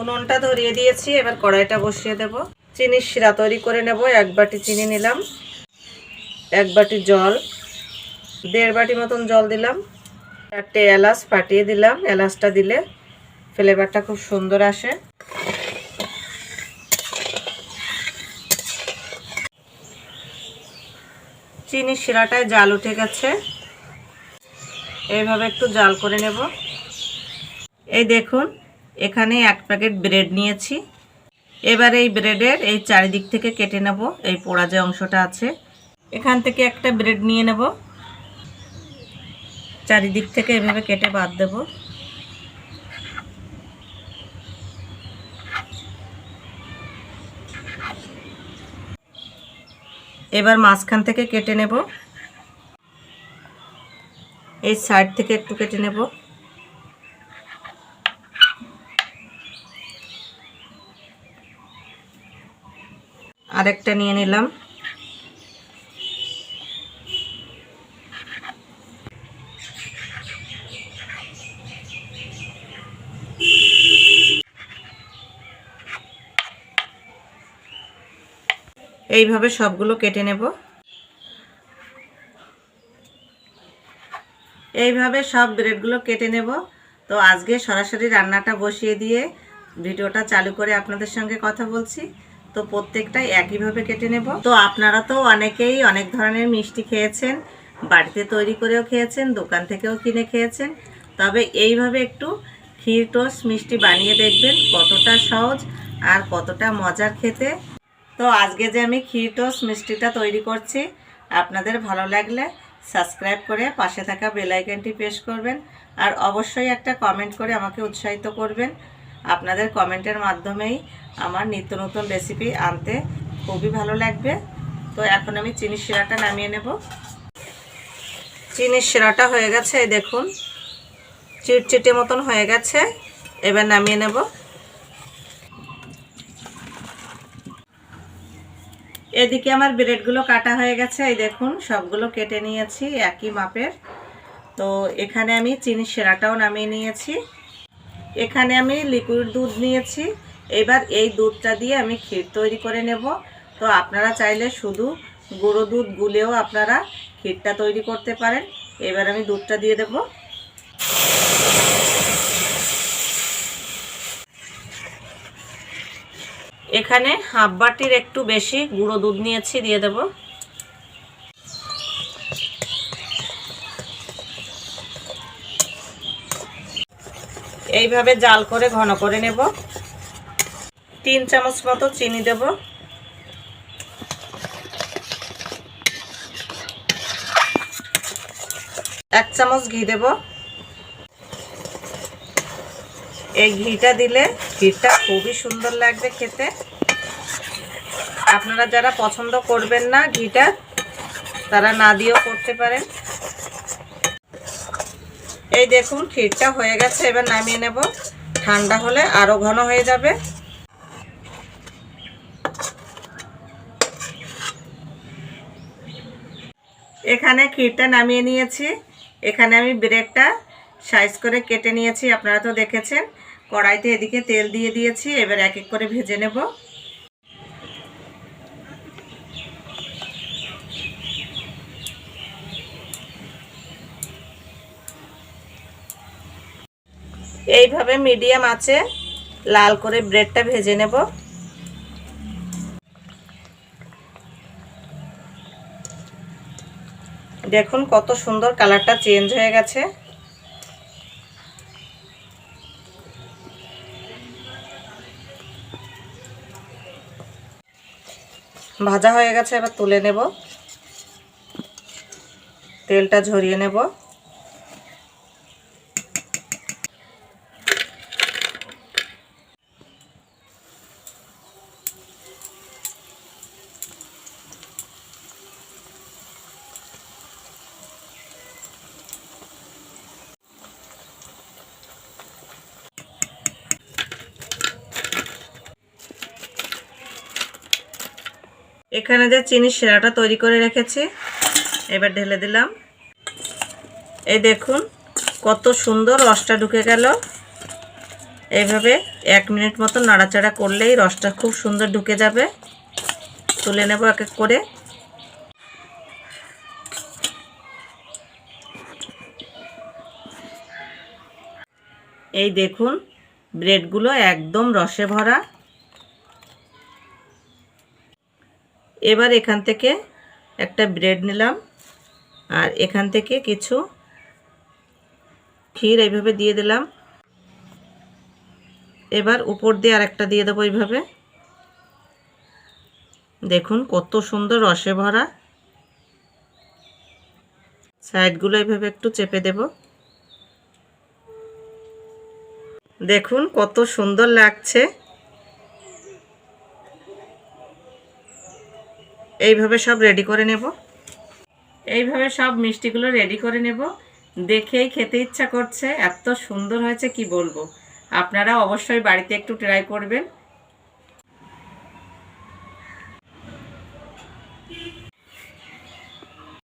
উনুনটা ধরিয়ে দিয়েছি, এবার কড়াইটা বসিয়ে দেব। চিনির শিরা তৈরি করে নেব, এক বাটি চিনি নিলাম, এক বাটি জল, দেড় বাটি মতন জল দিলাম, চারটে এলাচ ফাটিয়ে দিলাম, এলাচটা দিলে ফ্লেভারটা খুব সুন্দর আসে। চিনির শিরাটায় জাল উঠে গেছে, এইভাবে একটু জাল করে নেব। এই দেখুন এখানে এক প্যাকেট ব্রেড নিয়েছি। এবার এই ব্রেডের এই চারিদিক থেকে কেটে নেব, এই পোড়া যে অংশটা আছে। এখান থেকে একটা ব্রেড নিয়ে নেব। চারিদিক থেকে এভাবে কেটে বাদ দেব। এবার মাঝখান থেকে কেটে নেব। এই সাইড থেকে একটু কেটে নেব। আরেকটা নিয়ে নিলাম। এইভাবে সবগুলো কেটে নেব। এইভাবে সব ব্রেডগুলো কেটে নেব। তো আজকে সরাসরি রান্নাটা বসিয়ে দিয়ে ভিডিওটা চালু করে আপনাদের সঙ্গে কথা বলছি। তো প্রত্যেকটাই একইভাবে কেটে নেব। তো আপনারা তো অনেকেই অনেক ধরনের মিষ্টি খেয়েছেন, বাড়িতে তৈরি করেও খেয়েছেন, দোকান থেকেও কিনে খেয়েছেন। তবে এইভাবে একটু ক্ষীর টোস্ট মিষ্টি বানিয়ে দেখবেন কতটা সহজ আর কতটা মজার খেতে। তো আজকে যে আমি ক্ষীর টোস্ট মিষ্টিটা তৈরি করছি, আপনাদের ভালো লাগলে সাবস্ক্রাইব করে পাশে থাকা বেল আইকনটি প্রেস করবেন। আর অবশ্যই একটা কমেন্ট করে আমাকে উৎসাহিত করবেন। আপনাদের কমেন্টের মাধ্যমেই আমার নিত্য নতুন রেসিপি আনতে খুবই ভালো লাগবে। তো এখন আমি চিনির শিরাটা নামিয়ে নেব। চিনির শিরাটা হয়ে গেছে, এই দেখুন, চিটচিটে মতন হয়ে গেছে। এবার নামিয়ে নেব। এদিকে আমার ব্রেডগুলো কাটা হয়ে গেছে, এই দেখুন, সবগুলো কেটে নিয়েছি একই মাপের। তো এখানে আমি চিনি সেরাটাও নামিয়ে নিয়েছি। এখানে আমি লিকুইড দুধ নিয়েছি। এবার এই দুধটা দিয়ে আমি ক্ষীর তৈরি করে নেব। তো আপনারা চাইলে শুধু গুঁড়ো দুধ গুলেও আপনারা ক্ষীরটা তৈরি করতে পারেন। এবার আমি দুধটা দিয়ে দেব। এখানে হাফ বাটির একটু বেশি গুঁড়ো দুধ নিয়েছি, দিয়ে দেব। এইভাবে জাল করে ঘন করে নেব। তিন চামচ মতো চিনি দেব। এক চামচ ঘি দেব। এই ঘিটা দিলে ঘিটা খুবই সুন্দর লাগবে খেতে। আপনারা যারা পছন্দ করবেন না ঘিটা, তারা না দিয়েও করতে পারেন। এই দেখুন, ক্ষীরটা হয়ে গেছে, এবার নামিয়ে নেব। ঠান্ডা হলে আরও ঘন হয়ে যাবে। এখানে ক্ষীরটা নামিয়ে নিয়েছি। এখানে আমি ব্রেডটা সাইজ করে কেটে নিয়েছি, আপনারা তো দেখেছেন। কড়াইতে এদিকে তেল দিয়ে দিয়েছি, এবার এক এক করে ভেজে নেব। এইভাবে মিডিয়াম আছে। লাল করে ব্রেডটা ভেজে নেব। দেখুন কত সুন্দর কালারটা চেঞ্জ হয়ে গেছে। ভাজা হয়ে গেছে, এবার তুলে নেব। তেলটা ঝরিয়ে নেব। এখানে যে চিনি সেরাটা তৈরি করে রেখেছি, এবার ঢেলে দিলাম। এই দেখুন, কত সুন্দর রসটা ঢুকে গেল। এইভাবে এক মিনিট মতো নাড়াচাড়া করলেই রসটা খুব সুন্দর ঢুকে যাবে। তুলে নেব এক এক করে। এই দেখুন, ব্রেডগুলো একদম রসে ভরা। এবার এখান থেকে একটা ব্রেড নিলাম আর এখান থেকে কিছু ক্ষীর এইভাবে দিয়ে দিলাম। এবার উপর দিয়ে আরেকটা দিয়ে দেবো এইভাবে। দেখুন কত সুন্দর রসে ভরা। সাইডগুলো এইভাবে একটু চেপে দেব। দেখুন কত সুন্দর লাগছে। এইভাবে সব রেডি করে নেব। এইভাবে সব মিষ্টিগুলো রেডি করে নেব। দেখেই খেতে ইচ্ছা করছে, এত সুন্দর হয়েছে, কি বলব? আপনারা অবশ্যই বাড়িতে একটু ট্রাই করবেন।